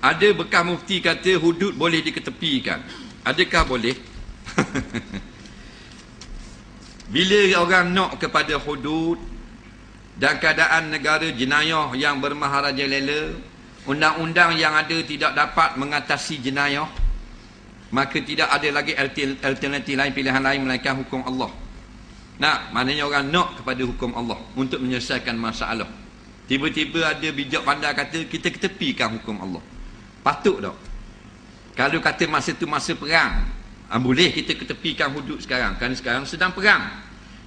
ada bekas mufti kata hudud boleh diketepikan. Adakah boleh? Bila orang nak kepada hudud dan keadaan negara jenayah yang bermaharaja lela, undang-undang yang ada tidak dapat mengatasi jenayah, maka tidak ada lagi alternatif lain, pilihan lain melainkan hukum Allah. Nah, maknanya orang nak kepada hukum Allah untuk menyelesaikan masalah. Tiba-tiba ada bijak pandai kata kita ketepikan hukum Allah. Patut tak? Kalau kata masa tu masa perang, ha, boleh kita ketepikan hudud sekarang. Kerana sekarang sedang perang.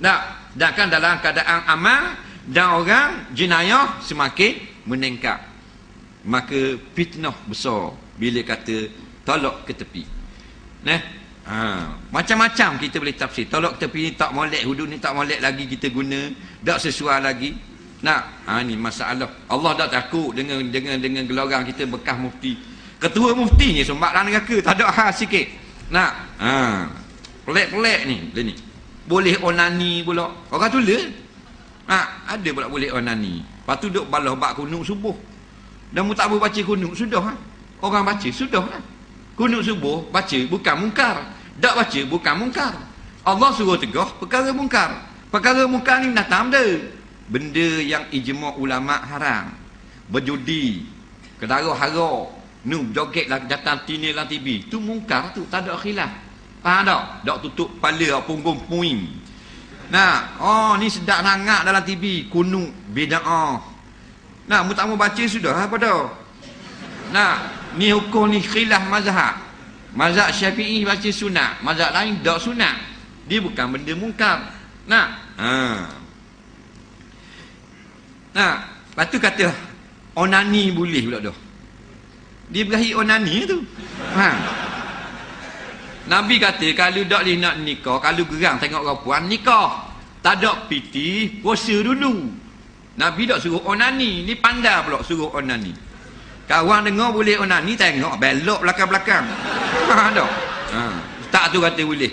Nah, dan kan dalam keadaan aman dan orang jenayah semakin meningkat. Maka fitnah besar bila kata tolak ke tepi. Nah, ha, macam-macam kita boleh tafsir. Tolak ke tepi ni tak molek, hudud ni tak molek lagi kita guna, tak sesuai lagi. Nak, ha, ni masalah. Allah tak takut dengan dengan dengan gelorang kita bekas mufti. Ketua mufti ni sumbat dalam neraka, tak ada hal sikit. Nak, ha, pelik-pelik ni, dia ni. Boleh onani pula. Orang tulis. Ha, ada pula boleh onani. Lepas tu duk balah bak kunuk subuh. Dan mu tak boleh baca kunuk, sudah. Ha? Orang baca, sudah. Ha? Kunuk subuh, baca, bukan mungkar. Tak baca, bukan mungkar. Allah suruh tegah, perkara mungkar. Perkara mungkar ni datang dia benda yang ijma' ulama' haram berjudi kedaruh hara nu joget lah datang tini lah TV tu mungkar tu tak ada khilaf. Faham tak? Tak tutup kepala punggung puing. Nah oh ni sedap sangat dalam TV kunu bida'ah nah mu tak mau baca sudah apa dah? Nah ni hukum ni khilaf mazhab. Mazhab syafi'i baca sunat mazhab lain tak sunat. Dia bukan benda mungkar. Nah ha. Nah, lepas tu kata onani boleh pula dah. Dia berahi onani tu. Ha. Nabi kata kalau tak boleh nak nikah, kalau gerang tengok orang puan nikah. Tak ada piti, puasa dulu. Nabi tak suruh onani, ni pandai pula suruh onani. Kawan dengar boleh onani tengok belok belakang-belakang. Ha. Ha. Tak tu kata boleh.